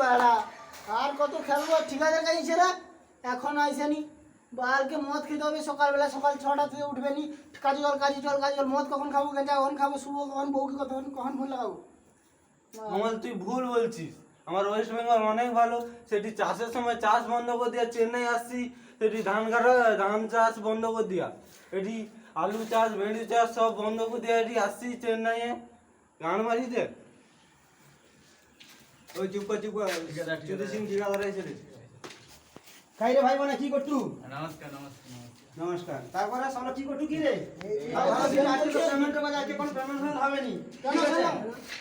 বাড়া। আর কত খেলব, ঠিকাদার কাছে রা এখন আইসেনি। বালকে মদ খেতে হবে সকালবেলা, সকাল ছটা থেকে উঠবে নি কাজে জল কাজে জল কাজে জল, মদ কখন খাব গেঁজা কখন খাব শুভ কখন, বউকে কখন কখন ফোন লাগাবো? কমল তুই ভুল বলছিস। আমার ওয়েস্ট বেঙ্গল অনেক ভালো, সেটি চাষের সময় চাষ বন্ধ করে দিয়া চেন্নাই আসছি, সেটি ধান কাটা, ধান চাষ বন্ধ করে দিয়া। এটি আলু চাষ ভেড়ি চাষ সব বন্ধ করে দিয়া এটি আসছি চেন্নাইয়ে। গান মারিতে ওই চুপ কর চুপ চুদি সিং ঠিকাদার এসে রে খাই রে ভাই মানে কি করতু? নমস্কার নমস্কার নমস্কার। নমস্কার। তারপরে সামনে কি করতু কি রে? বাজে আজকে কোনো পেমেন্ট ফেমেন্ট হবে নি কেন,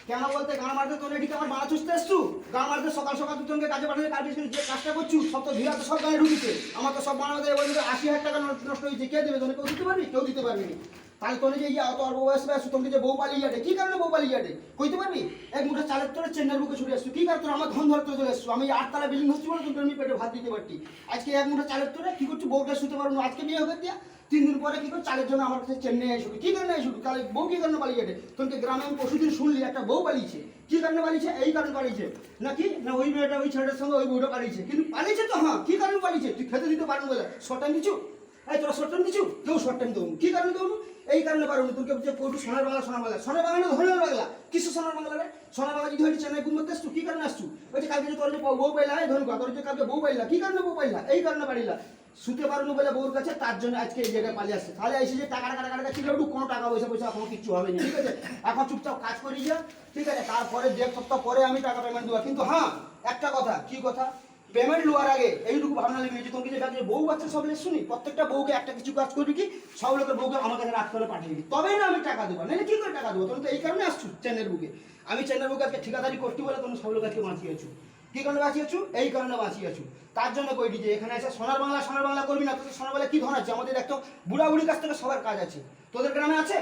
ঠিক বলতে গান মারতে তোর এদিকে আমার বাড়া চুষতে এসছু? গান মারতে সকাল সকাল তুই তোমাকে কাজে পাঠালে কাজ যে কাজটা করছু সব তো ভিড়া তো সব গায়ে ঢুকিছে। আমার তো সব বানাতে এবার যদি আশি হাজার টাকা নষ্ট হয়েছে। কে দেবে? তোকে কেউ দিতে পারবি? কেউ দিতে পারবি তাহলে তোর যে ইয়া অত অল্প বয়স বয়স তোমাকে যে বউ পালিয়ে যাবে, কি কারণে বউ পালিয়ে যাবে? কইতে পারবি? এক মুঠে চালের তোর চেন্নার বুকে ছুটে আসছো, কি কারণ তোর আমার ধন ধরতে চলে এসছো আমি আটতলা বিল্ডিং হচ্ছি বলে তোর আমি পেটে ভাত দিতে পারতি। আজকে এক মুঠে চালের তোরে কি করছি? বউকে শুতে পারব আজকে বিয়ে হবে দিয়া তিন দিন পরে কি করে চালের জন্য আমার কাছে চেন্নাই আসবি কি কারণে আসবি তাহলে বউ কি কারণে পালিয়ে যাবে? তোকে গ্রামে আমি পরশুদিন শুনলি, একটা বউ পালিয়েছে। কি কারণে পালিয়েছে? এই কারণে পালিয়েছে। নাকি? না ওই মেয়েটা ওই ছেলেটার সঙ্গে ওই বউটা পালিয়েছে? কিন্তু পালিয়েছে তো হ্যাঁ কি কারণে পালিয়েছে? তুই খেতে দিতে পারব বলে। শর্টান দিছু? এই তোরা শর্টান দিছু? কেউ শর্টান দেবো কি কারণে দেবো এই কারণে পারব না তোকে কোটু সোনার বাংলা সোনার বাংলা। সোনার বাংলা ধনের বাংলা। কিছু সোনার বাংলা রে? সোনার বাংলা যদি হইলে চেন্নাই করতে আসছু? কি কারণে আসছু? ওই যে কালকে যে তোর বউ পাইলা, এই ধরুন তোর যে কালকে বউ পাইলা, কি কারণে বউ পাইলা? এই কারণে পারিলা শুতে পারব না বলে বউর কাছে, তার জন্য আজকে এই জায়গায় পালিয়ে আসছে। তাহলে এসে যে টাকা টাকা টাকা ছিল একটু কোনো টাকা পয়সা পয়সা কোনো কিছু হবে না। ঠিক আছে? এখন চুপচাপ কাজ করি যা। ঠিক আছে? তারপরে দেড় সপ্তাহ পরে আমি টাকা পেমেন্ট দেবো। কিন্তু হ্যাঁ একটা কথা, কি কথা? পেমেন্ট লোয়ার আগে এইটুকু ভাবনা নেবে যে তোমাকে যে ব্যাপারে বউ বাচ্চা সব লেস শুনি প্রত্যেকটা বউকে একটা কিছু কাজ করবি কি? সব লোকের বউকে আমার কাছে রাত করে পাঠিয়ে দিবি। তবেই না আমি টাকা দেবো। নাহলে কি করে টাকা দেবো? তুমি তো এই কারণে আসছো চেন্নাইয়ের বুকে। আমি চেন্নাইয়ের বুকে আজকে ঠিকাদারি করতে বলে তুমি সব লোক আজকে বাঁচিয়েছো। কি কারণে বাঁচিয়েছো? এই কারণে বাঁচিয়েছো। তার জন্য কইটি যে এখানে এসে সোনার বাংলা সোনার বাংলা করবি না? তোদের সোনার বাংলা কি ধন আছে? আমাদের একটা বুড়া বুড়ির কাছ থেকে সবার কাজ আছে। তোদের গ্রামে আছে?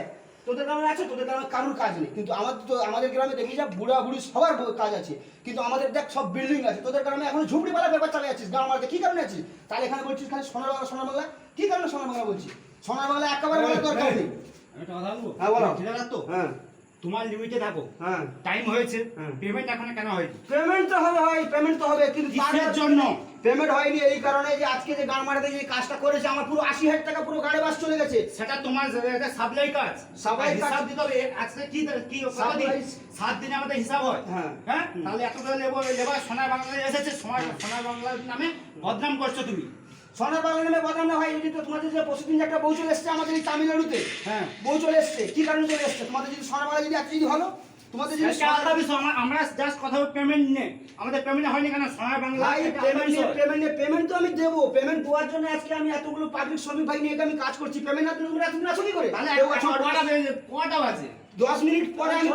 তোদের গ্রামে আছে তোদের গ্রামে কারোর কাজ নেই। কিন্তু আমাদের তো আমাদের গ্রামে দেখি যা বুড়া বুড়ি সবার কাজ আছে। কিন্তু আমাদের দেখ সব বিল্ডিং আছে। তোদের গ্রামে এখন ঝুপড়িওয়ালা ব্যাপার চালিয়ে আছিস গ্রাম মারতে কি কারণে আছিস? তাহলে এখানে বলছিস খালি সোনার বাংলা সোনার বাংলা? কি কারণে সোনার বাংলা বলছিস? সোনার বাংলা একেবারে বলার দরকার নেই। হ্যাঁ, বলো। তো। হ্যাঁ। তোমার লিমিটে থাকো। হ্যাঁ। টাইম হয়েছে। হ্যাঁ। পেমেন্ট এখন কেন হয়নি? পেমেন্ট তো হবে হয় পেমেন্ট তো হবে কিন্তু তার জন্য? পেমেন্ট হয়নি এই কারণে যে আজকে যে গান মারাতে যে কাজটা করেছে আমার পুরো আশি হাজার টাকা পুরো গাড়ি বাস চলে গেছে। সেটা তোমার সাপ্লাই কাজ কাজ। হিসাব দিতে হবে আজকে কি কি সাত দিনে আমাদের হিসাব হয়। হ্যাঁ। হ্যাঁ? তাহলে এত করে লেবার লেবার সোনার বাংলায় এসেছে সোনার সোনার বাংলার নামে বদনাম করছ তুমি। সোনার বাংলা নামে বদনাম না হয় তো তোমাদের যে পরশুদিন একটা বউ চলে এসছে আমাদের এই তামিলনাড়ুতে। হ্যাঁ। বউ চলে এসছে। কি কারণে চলে এসছে? তোমাদের যদি সোনার বাংলা যদি এত যদি ভালো তোমাদের যদি আমরা- জাস্ট কথা পেমেন্ট নেই আমাদের পেমেন্ট হয়নি কেন? সোনার বাংলা পেমেন্ট পেমেন্ট পেমেন্ট তো আমি দেবো। পেমেন্ট দেওয়ার জন্য আজকে আমি এতগুলো পাবলিক শ্রমিক ভাই নিয়ে আমি কাজ করছি। পেমেন্ট না তুমি এতদিন করে? তাহলে এখন আছে দশ মিনিট পরে আমি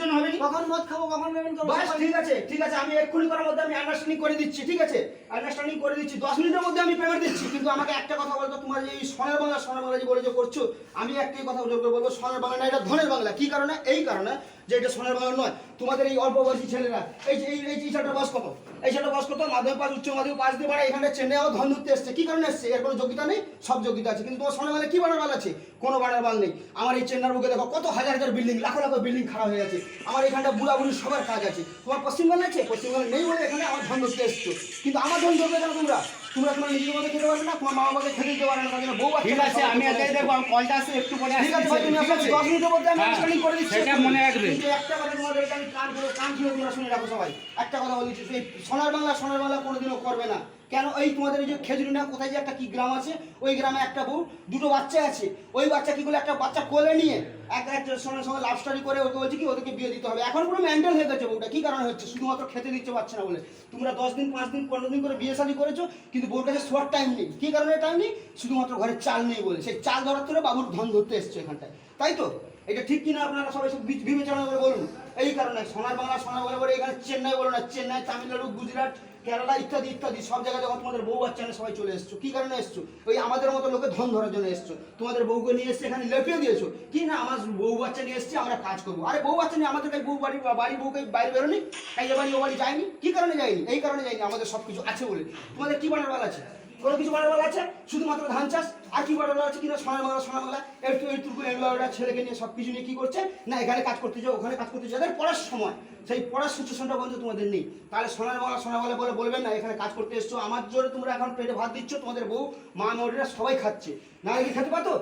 জন্য হবে কখন মদ খাব কখন পেমেন্ট করব বাস ঠিক আছে ঠিক আছে আমি এক্ষুনি করার মধ্যে আমি আন্ডারস্ট্যান্ডিং করে দিচ্ছি ঠিক আছে? আন্ডারস্ট্যান্ডিং করে দিচ্ছি। দশ মিনিটের মধ্যে আমি পেমেন্ট দিচ্ছি কিন্তু আমাকে একটা কথা বলতো তোমার যে এই সোনার বাংলা সোনার বাংলা যে বলে যে করছ আমি একটাই কথা উল্লেখ করে বলব সোনার বাংলা এটা ধনের বাংলা। কি কারণে? এই কারণে যে এটা সোনার বাংলা নয়, তোমাদের এই অল্প বয়সী ছেলেরা, এই এই এই ছেলেটার বয়স কত? এই ছেলেটার বয়স কত? মাধ্যমিক পাস, উচ্চ মাধ্যমিক পাস দিয়ে পারে এখানে চেন্নাই আবার ধন ধরতে এসছে। কি কারণে এসছে? এর কোনো যোগ্যতা নেই, সব যোগ্যতা আছে। কিন্তু তোমার সোনার বাংলা কি বানার বাল আছে? কোনো বানার বাল নেই। আমার এই চেন্নার বুকে দেখো, কত হাজার হাজার বিল্ডিং, লাখো লাখো বিল্ডিং খারাপ হয়ে গেছে। আমার এখানটা বুড়া বুড়ি সবার কাজ আছে। তোমার পশ্চিমবঙ্গ আছে? পশ্চিমবঙ্গ নেই বলে এখানে আমার ধন ধরতে এসছো। কিন্তু আমার ধন ধরবে কেন তোমরা? তোমরা তোমার নিজের মধ্যে খেতে পারবে না তোমার মা বাবাকে খেতে দিতে পারবে না তার জন্য বউ ঠিক আছে আমি আজকে দেখব আমি কলটা একটু পরে ঠিক আছে ভাই তুমি আপনাকে দশ মিনিটের মধ্যে আমি হ্যাঁ, করে দিচ্ছি। সেটা মনে রাখবে। কিন্তু একটা কথা তোমাদের আমি কান করে কান ছিল তোমরা শুনে রাখো সবাই। একটা কথা বলি এই সোনার বাংলা সোনার বাংলা কোনোদিনও করবে না। কেন? এই তোমাদের এই যে খেজুরি না কোথায় যে একটা কি গ্রাম আছে ওই গ্রামে একটা বউ দুটো বাচ্চা আছে। ওই বাচ্চা কি করে একটা বাচ্চা কোলে নিয়ে এক একজনের সঙ্গে সঙ্গে লাভ স্টাডি করে ওকে বলছে কি ওদেরকে বিয়ে দিতে হবে। এখন পুরো মেন্টাল হয়ে গেছে বউটা। কি কারণে হচ্ছে? শুধুমাত্র খেতে দিচ্ছে পারছে না বলে। তোমরা দশ দিন পাঁচ দিন পনেরো দিন করে বিয়ে শাদী করেছ কিন্তু বউর কাছে শোয়ার টাইম নেই। কি কারণে টাইম নেই? শুধুমাত্র ঘরে চাল নেই বলে। সেই চাল ধরার জন্য বাবুর ধন ধরতে এসছে এখানটায় তাই তো? এটা ঠিক কিনা আপনারা সবাই সব বিবেচনা করে বলুন? এই কারণে সোনার বাংলা সোনার বাংলা বলে এখানে চেন্নাই বলো না, চেন্নাই, তামিলনাড়ু, গুজরাট, কেরালা ইত্যাদি ইত্যাদি, সব জায়গায় যখন তোমাদের বউ বাচ্চা নিয়ে সবাই চলে এসছো। কি কারণে এসছো? ওই আমাদের মতো লোকে ধন ধরার জন্য এসছো। তোমাদের বউকে নিয়ে এসছে এখানে লেপিয়ে দিয়েছ। কি না, আমার বউ বাচ্চা নিয়ে এসছি, আমরা কাজ করব। আরে বউ বাচ্চা নিয়ে আমাদের কাছে বউ বাড়ি বাড়ি বউকে বাইরে বেরোনি কাজে বাড়ি, ও বাড়ি যায়নি? কি কারণে যায়নি? এই কারণে যায়নি, আমাদের সব কিছু আছে বলে। তোমাদের কি বানার আছে? কোনো কিছু বাড়ার বেলা আছে? শুধুমাত্র ধান চাষ? আর কি বেলা আছে? কিনা সোনার বাংলা সোনার বাংলা একটু এইটুকু এগুলো ছেলেকে নিয়ে সব কিছু নিয়ে কী করছে? না, এখানে কাজ করতে যাও, ওখানে কাজ করতে যাও, তাদের পড়ার সময়। সেই পড়ার সিচুয়েশনটা বন্ধু তোমাদের নেই। তাহলে সোনার বাংলা সোনার বাংলা বলে বলবেন, না, এখানে কাজ করতে এসছো, আমার জোরে তোমরা এখন পেটে ভাত দিচ্ছ, তোমাদের বউ, মা, মরিরা সবাই খাচ্ছে। না কি খেতে পাতো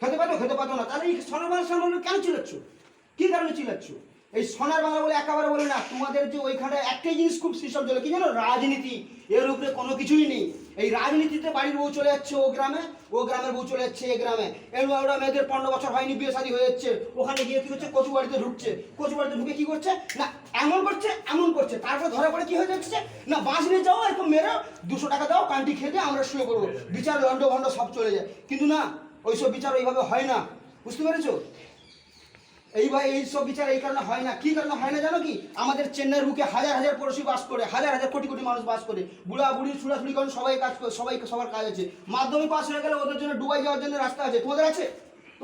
খেতে পাতো খেতে পাতো না। তাহলে এই সোনার বাংলা সোনার বাংলা কেন চিল্লাচ্ছ? কি কারণে চিল্লাচ্ছ? এই সোনার বাংলা বলে একেবারে বলে না, তোমাদের যে ওইখানে একটাই জিনিস খুব সিস্টেম চলে কি জানো? রাজনীতি। এর উপরে কোনো কিছুই নেই। এই রাজনীতিতে বাড়ির বউ চলে যাচ্ছে ও গ্রামে, ও গ্রামের বউ চলে যাচ্ছে এ গ্রামে। এর ওরা মেয়েদের পনেরো বছর হয়নি, বিয়ে শাদী হয়ে যাচ্ছে। ওখানে গিয়ে কি হচ্ছে? কচু বাড়িতে ঢুকছে। কচু বাড়িতে ঢুকে কি করছে? না, এমন করছে এমন করছে। তারপরে ধরা পড়ে কি হয়ে যাচ্ছে? না, বাঁশ নিয়ে যাও, এরকম মেরে, দুশো টাকা দাও, কান্টি দিয়ে আমরা শুয়ে পড়ব। বিচার লন্ড ভন্ড সব চলে যায়। কিন্তু না, ওইসব বিচার ওইভাবে হয় না। বুঝতে পেরেছ? এই ভাই, এই সব বিচার এই কারণে হয় না। কি কারণে হয় না জানো কি? আমাদের চেন্নাইয়ের বুকে হাজার হাজার পড়োশি বাস করে, হাজার হাজার কোটি কোটি মানুষ বাস করে। বুড়া বুড়ি ছুড়াছুড়ি করেন সবাই কাজ করে সবাই সবার কাজ আছে। মাধ্যমিক পাস হয়ে গেলে ওদের জন্য ডুবাই যাওয়ার জন্য রাস্তা আছে। তোমাদের আছে?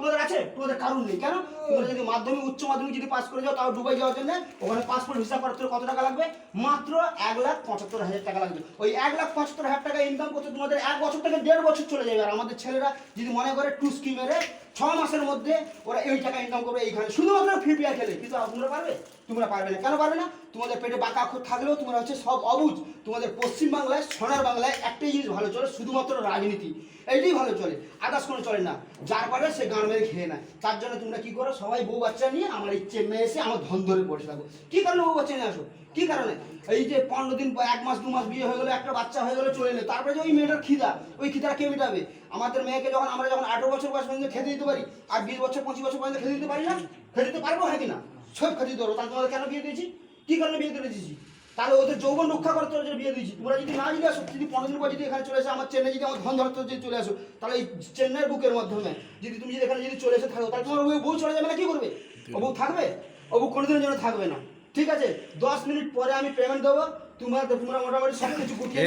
তোমাদের আছে? তোমাদের কারণ নেই। কেন? তোমরা যদি মাধ্যমিক উচ্চ মাধ্যমিক যদি পাস করে যাও তাও ডুবাই যাওয়ার জন্য ওখানে পাসপোর্ট ভিসা করতে কত টাকা লাগবে? মাত্র এক লাখ পঁচাত্তর হাজার টাকা লাগবে। ওই এক লাখ পঁচাত্তর হাজার টাকা ইনকাম করতে তোমাদের এক বছর থেকে দেড় বছর চলে যাবে। আর আমাদের ছেলেরা যদি মনে করে টু স্কিমেরে ছ মাসের মধ্যে ওরা এই টাকা ইনকাম করবে এইখানে। শুধুমাত্র ফ্রি পিয়ার খেলে। কিন্তু তোমরা পারবে? তোমরা পারবে না। কেন পারবে না? তোমাদের পেটে বাঁকা অক্ষর থাকলেও তোমরা হচ্ছে সব অবুজ। তোমাদের পশ্চিমবাংলায় সোনার বাংলায় একটাই জিনিস ভালো চলে শুধুমাত্র রাজনীতি। এইটাই ভালো চলে, আদার্স কোনো চলে না। যার পারে সে গান মেরে খেয়ে নেয়। তার জন্য তোমরা কি করো, সবাই বউ বাচ্চা নিয়ে আমার এই চেন্নাই এসে আমার ধন ধরে পড়ে থাকো। কি কারণে বউ বাচ্চা নিয়ে আসো? কি কারণে? এই যে পনেরো দিন পর, এক মাস, দু মাস বিয়ে হয়ে গেলো, একটা বাচ্চা হয়ে গেলো, চলে এলো। তারপরে যে ওই মেয়েটার খিদা, ওই খিদাটা কে মেটাবে? আমাদের মেয়েকে যখন আমরা যখন আঠারো বছর বয়স পর্যন্ত খেতে দিতে পারি, আর বিশ বছর, পঁচিশ বছর পর্যন্ত খেতে দিতে পারি না, খেতে দিতে পারব? হ্যাঁ কিনা সব খেতে দিতে পারব। তাহলে তোমাদের কেন বিয়ে দিয়েছি? কি কারণে বিয়ে দিয়েছি? তাহলে ওদের যৌবন রক্ষা করতে ওদের বিয়ে দিয়েছি তোমরা যদি না যদি আসো যদি পনেরো দিন পর যদি এখানে চলে আসো আমার চেন্নাই যদি আমার ধন ধরতে যদি চলে আসো তাহলে এই চেন্নাইয়ের বুকের মাধ্যমে যদি তুমি যদি এখানে যদি চলে এসে থাকো তাহলে তোমার বউ চলে যাবে না কি করবে? ও বউ থাকবে? ও বউ কোনোদিনের জন্য থাকবে না। ঠিক আছে? দশ মিনিট পরে আমি পেমেন্ট দেবো। তোমরা তোমরা মোটামুটি সব কিছু গুটিয়ে।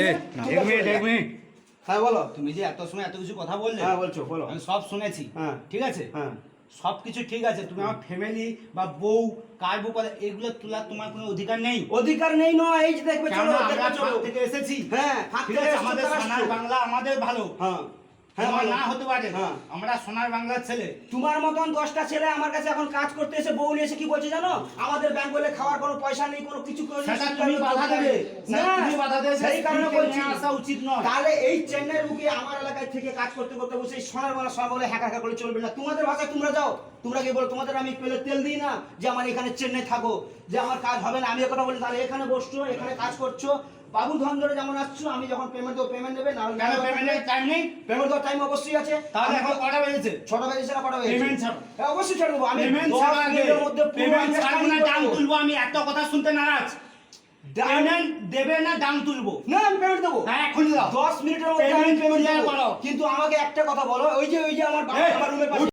হ্যাঁ বলো। তুমি যে এত সময় এত কিছু কথা বললে হ্যাঁ বলছো বলো। আমি সব শুনেছি। হ্যাঁ। ঠিক আছে? হ্যাঁ। সব কিছু ঠিক আছে তুমি আমার ফ্যামিলি বা বউ কার বউ এগুলো তোলার তোমার কোনো অধিকার নেই। অধিকার নেই নয় এই যে দেখবে চলো আমরা থেকে এসেছি? হ্যাঁ ঠিক আছে আমাদের সোনার বাংলা আমাদের ভালো। হ্যাঁ। তোমার বলো। না হতে পারে। হ্যাঁ। আমরা সোনার বাংলার ছেলে। তোমার মতন দশটা ছেলে আমার কাছে এখন কাজ করতে এসে বউ নিয়ে এসে কি বলছে জানো? আমাদের খাওয়ার কোনো পয়সা নেই কোনো কিছু তাহলে এই এলাকায় থেকে কাজ করতে করতে বসে সোনার বাংলা সোনার বলে হ্যাকা হ্যাকা করে চলবে না। তোমাদের ভাষায় তোমরা যাও। তোমরা কি বলো তোমাদের আমি পেলে তেল দিই না? যে আমার এখানে চেন্নাই থাকো। যে আমার কাজ হবে না আমি কথা বলি তাহলে এখানে বসছো এখানে কাজ করছ। বাবু ধন ধরে যেমন আসছো আমি যখন পেমেন্ট দেবো পেমেন্ট দেবে না কেন পেমেন্টের টাইম নেই? পেমেন্ট দেওয়ার টাইম অবশ্যই আছে। তাহলে এখন কটা বেজেছে? ছটা বেজে সেটা কটা বেজে Payment ছাড়ো। হ্যাঁ, অবশ্যই ছেড়ে দেবো। আমি পেমেন্ট ছাড়ার মধ্যে পেমেন্ট ছাড়বো না তুলবো আমি এত কথা শুনতে নারাজ। পেমেন্ট দেবে না ডাং তুলবো? না আমি পেমেন্ট দেবো। হ্যাঁ এখনই দাও। দশ মিনিটের মধ্যে আমি পেমেন্ট করো। কিন্তু আমাকে একটা কথা বলো ওই যে ওই যে আমার আমার রুমের